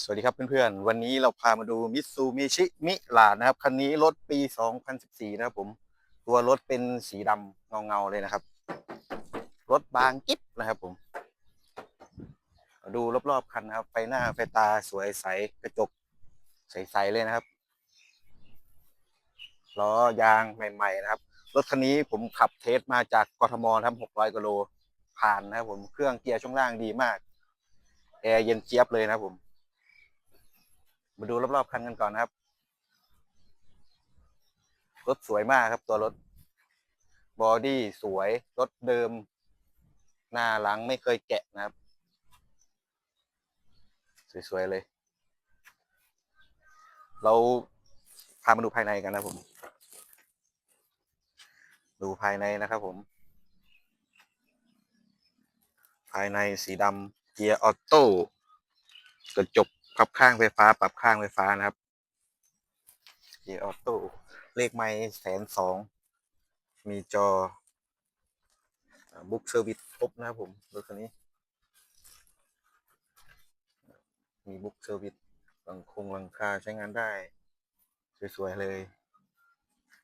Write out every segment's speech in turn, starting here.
สวัสดีครับเพื่อนๆ วันนี้เราพามาดูมิตซูมิชิมิลานะครับ คันนี้รถปี 2014 นะครับผม ตัวรถเป็นสีดำเงาๆ เลยนะครับ รถบางกิ๊บนะครับผม ดูรอบๆ คันนะครับ ไฟหน้าไฟตาสวยใส กระจกใสๆ เลยนะครับล้อยางใหม่ ๆ นะครับ รถคันนี้ผมขับเทสมาจากกทมนะครับ600กิโลผ่านนะครับผม เครื่องเกียร์ช่วงล่างดีมาก แอร์เย็นเจี๊ยบเลยนะครับผม มาดูรอบๆคันกันก่อนนะครับ รถสวยมากครับตัวรถ บอดี้สวย รถเดิม หน้าหลังไม่เคยแกะนะครับ สวยๆเลย เราพามาดูภายในกันนะผม ดูภายในนะครับผม ภายในสีดำเกียร์ออโต้กระจก พับข้างไฟฟ้า ปรับข้างไฟฟ้านะครับเกียร์ออโต้เลขไม่แสนสอง มีจอบุ๊กเซอร์วิสครบนะครับผมรถคันนี้ มีบุ๊กเซอร์วิสหลังคงหลังคาใช้งานได้ สวย ๆ เลย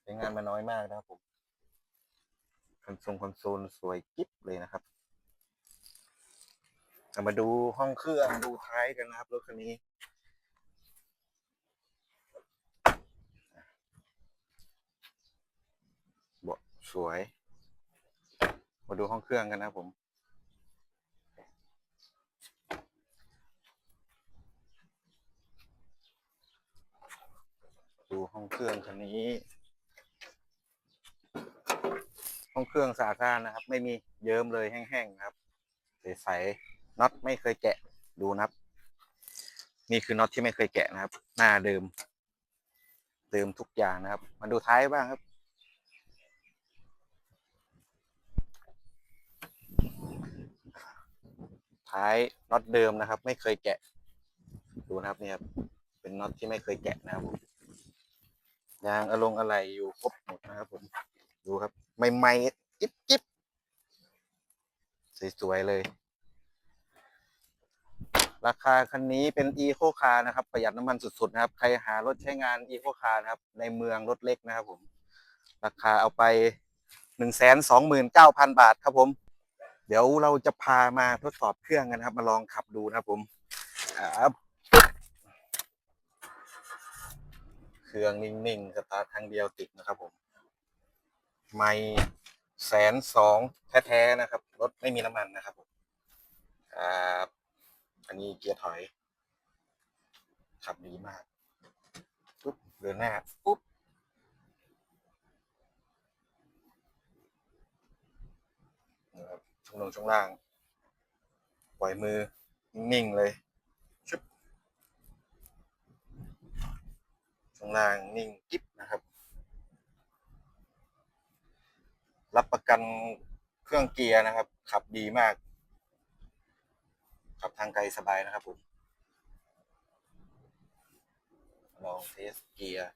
ใช้งานมาน้อยมากนะครับผมคอนโซลคอนโซลสวยกิ๊บเลยนะครับ เรามาดูห้องเครื่องดูท้ายกันนะครับรถคันนี้ เบาะสวย มาดูห้องเครื่องกันนะผมดูห้องเครื่องคันนี้ ห้องเครื่องสะอาดนะครับ ไม่มีเยิ้มเลยแห้งๆนะครับ ใสๆ น็อตไม่เคยแกะดูนะครับ นี่คือน็อตที่ไม่เคยแกะนะครับ หน้าเดิม เดิมทุกอย่างนะครับ มาดูท้ายบ้างครับท้ายน็อตเดิมนะครับ ไม่เคยแกะ ดูนะครับเนี่ยครับเป็นน็อตที่ไม่เคยแกะนะครับผมยางอลงอะไรอยู่ครบหมดนะครับ ผม ดูครับ ใหม่ๆกิ๊บกิ๊บสวยๆเลย ราคาคันนี้เป็น e โคคาร์นะครับ ประหยัดน้ำมันสุดๆนะครับ ใครหารถใช้งาน e โคคาร์นะครับ ในเมืองรถเล็กนะครับผม ราคาเอาไปหนึ่งแสนสองหมื่นเก้าพันบาทครับผม เดี๋ยวเราจะพามาทดสอบเครื่องกันะครับ มาลองขับดูนะครับผมครับเครื่องนิ่งๆสตาร์ททางเดียวติดนะครับผม ไม่แสนสองแท้ๆนะครับ รถไม่มีน้ำมันนะครับผมครับ อันนี้เกียร์ถอย ขับดีมากปุ๊บเดินหน้าปุ๊บนะครับช่วงลงช่วงล่าง ปล่อยมือ นิ่งเลยชุบช่วงล่างนิ่งกิ๊บนะครับ รับประกันเครื่องเกียร์นะครับ ขับดีมาก ขับทางไกลสบายนะครับผม ลองเทสเกียร์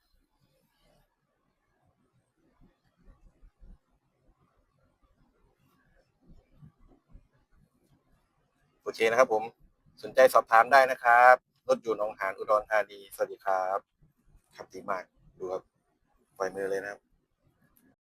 โอเคนะครับผมสนใจสอบถามได้นะครับ รถอยู่หนองหานอุดรธานีสวัสดีครับ ขับดีมาก ดูครับปล่อยมือเลยนะครับ